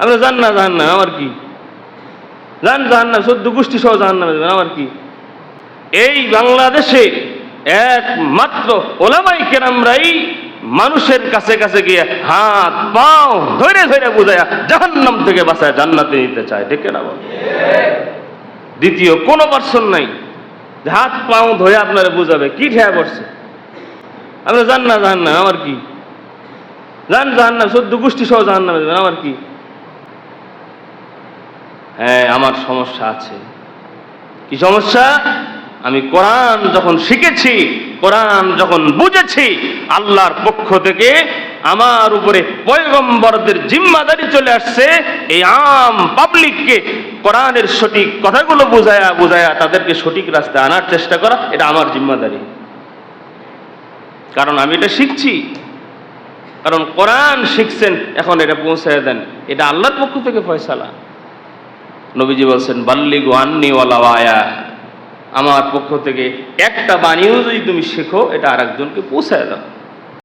আমরা জান না জান না আমার কি? জান জান না সদ্য গোষ্ঠী সহ জান না আমার কি? এই বাংলাদেশে একমাত্র ওলামাই কেরামরাই মানুষের কাছে কাছে গিয়ে হাত, পাও ধরে ধরে বুঝায় জাহান্নাম থেকে বাঁচায়, জান্নাতে নিতে চায় ডেকে না দ্বিতীয়, কোনো পার্সন নাই হাত, পাও ধরে আপনারা বুঝাবে, কি ঠেয়া করছে? আমরা জান না জান না আমার কি? জান জান না সদ্য গোষ্ঠী সহ জান না আমার কি? হ্যাঁ আমার সমস্যা আছে। কি সমস্যা? আমি কোরআন যখন শিখেছি, কোরআন যখন বুঝেছি, আল্লাহর পক্ষ থেকে আমার উপরে পয়গম্বরদের জিম্মাদারি চলে আসছে। এই আম পাবলিককে কোরআনের সঠিক কথাগুলো বুঝায়া বুঝায়া তাদেরকে সঠিক রাস্তায় আনার চেষ্টা করা, এটা আমার জিম্মাদারি। কারণ আমি এটা শিখছি। কারণ কোরআন শিখছেন, এখন এটা পৌঁছায় দেন। এটা আল্লাহর পক্ষ থেকে ফয়সালা। নবীজি বলছেন বাল্লি আন্নি ওয়ালা আমার পক্ষ থেকে একটা বাণীও যদি তুমি শেখো, এটা আরেকজনকে পৌঁছায় দাও।